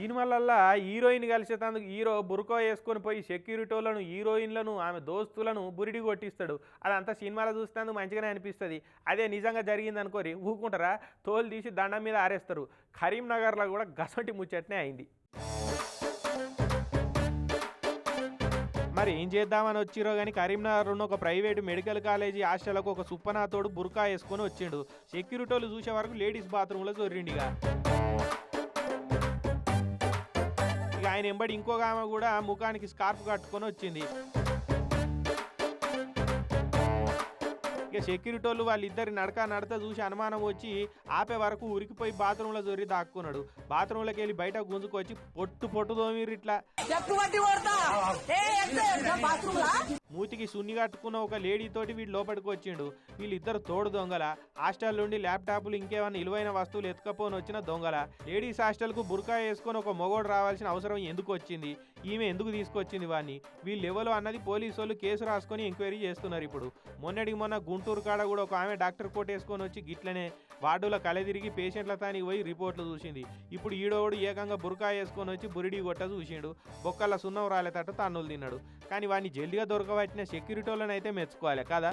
సినిమాలల్లా heroine కలిసేటందుకు hero బురుకో వేసుకొని పోయి సెక్యూరిటీలను హీరోయిన్లను ఆమె దోస్తులను బురిడి కొట్టిస్తాడు. అదంతా సినిమాలో చూస్తేందుకు మంచిగానే అనిపిస్తుంది. అదే నిజంగా జరిగింది అనుకోరి ఊకుంటారా తోలు తీసి దండం మీద ఆరేస్తారు. కరీంనగర్లో కూడా గసంటి ముచ్చట్నే అయింది. మరి ఏం చేద్దామని వచ్చిరో కానీ కరీంనగర్ ఉన్న ఒక ప్రైవేట్ మెడికల్ కాలేజీ హాస్టల్కు ఒక సుప్పనాథోడు బుర్కా వేసుకొని వచ్చిండు. సెక్యూరిటీ వాళ్ళు చూసే వరకు లేడీస్ బాత్రూంలో చొర్రిండిగా ఇక ఆయన ఎంబడి ఇంకొక ఆమె కూడా ముఖానికి స్కార్ఫ్ కట్టుకొని వచ్చింది. ఇక సెక్యూరిటీ వాళ్ళు వాళ్ళిద్దరి నడక నడత చూసి అనుమానం వచ్చి ఆపే వరకు ఉరికిపోయి బాత్రూంలో జొరి దాక్కున్నాడు. బాత్రూంలోకి వెళ్ళి బయట గుంజుకొచ్చి పొట్టు పొట్టు తోమిర్రు ఇట్లా. మూతికి సున్ని కట్టుకున్న ఒక లేడీ తోటి వీడు లోపలికి వచ్చిండు. వీళ్ళిద్దరు తోడు దొంగల. హాస్టల్ నుండి ల్యాప్టాప్లు ఇంకేమైనా విలువైన వస్తువులు ఎత్తుకపోని వచ్చిన దొంగల. లేడీస్ హాస్టల్కు బుర్కా వేసుకొని ఒక మొగోడు రావాల్సిన అవసరం ఎందుకు వచ్చింది? ఈమె ఎందుకు తీసుకొచ్చింది వాడిని వీళ్ళు ఎవరు అన్నది పోలీసు వాళ్ళు కేసు రాసుకొని ఎంక్వైరీ చేస్తున్నారు ఇప్పుడు. మొన్నటికి మొన్న గుంటూరు కాడ కూడా ఒక ఆమె డాక్టర్ కోట్ వేసుకొని వచ్చి గిట్లనే వార్డుల కలదిరిగి పేషెంట్ల తానికి పోయి రిపోర్ట్లు చూసింది. ఇప్పుడు ఈడోడు ఏకంగా బురకా వేసుకొని వచ్చి బురిడి కొట్ట చూసిండు. బొక్కల సున్నం రాలేటట్టు తన్నులు తిన్నాడు. కానీ వాడిని జల్దిగా పెట్టిన సెక్యూరిటీలను అయితే మెచ్చుకోవాలి కదా?